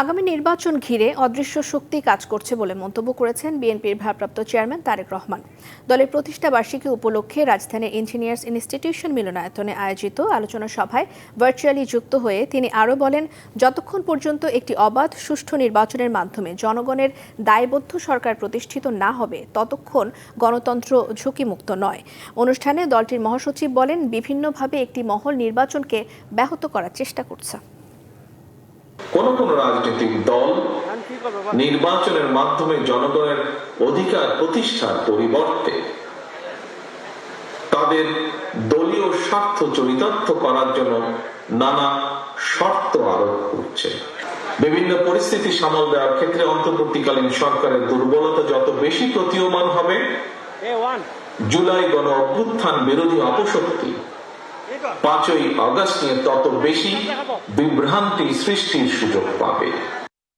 আগামী নির্বাচন ঘিরে অদৃশ্য শক্তি কাজ করছে বলে মন্তব্য করেছেন বিএনপির ভারপ্রাপ্ত চেয়ারম্যান তারেক রহমান। দলের প্রতিষ্ঠা বার্ষিকী উপলক্ষে রাজধানীর ইঞ্জিনিয়ার্স ইনস্টিটিউশন মিলনায়তনে আয়োজিত আলোচনা সভায় ভার্চুয়ালি যুক্ত হয়ে তিনি আরও বলেন, যতক্ষণ পর্যন্ত একটি অবাধ, সুষ্ঠু নির্বাচনের মাধ্যমে জনগণের দায়বদ্ধ সরকার প্রতিষ্ঠিত না হবে, ততক্ষণ গণতন্ত্র ঝুঁকিমুক্ত নয়। অনুষ্ঠানে দলটির মহাসচিব বলেন, বিভিন্নভাবে একটি মহল নির্বাচনকে ব্যাহত করার চেষ্টা করছে। কোন কোন রাজনৈতিক দল নির্বাচনের মাধ্যমে জনগণের অধিকার প্রতিষ্ঠার পরিবর্তে তাদের দলীয় স্বার্থ চরিতার্থ করার জন্য নানা শর্ত আরোপ করছে। বিভিন্ন পরিস্থিতি সামাল দেওয়ার ক্ষেত্রে অন্তর্বর্তীকালীন সরকারের দুর্বলতা যত বেশি প্রতীয়মান হবে জুলাই গণ অভ্যুত্থান বিরোধী অপশক্তি পাঁচই অগস্ট নিয়ে তত বেশি বিভ্রান্তি সৃষ্টির সুযোগ পাবে।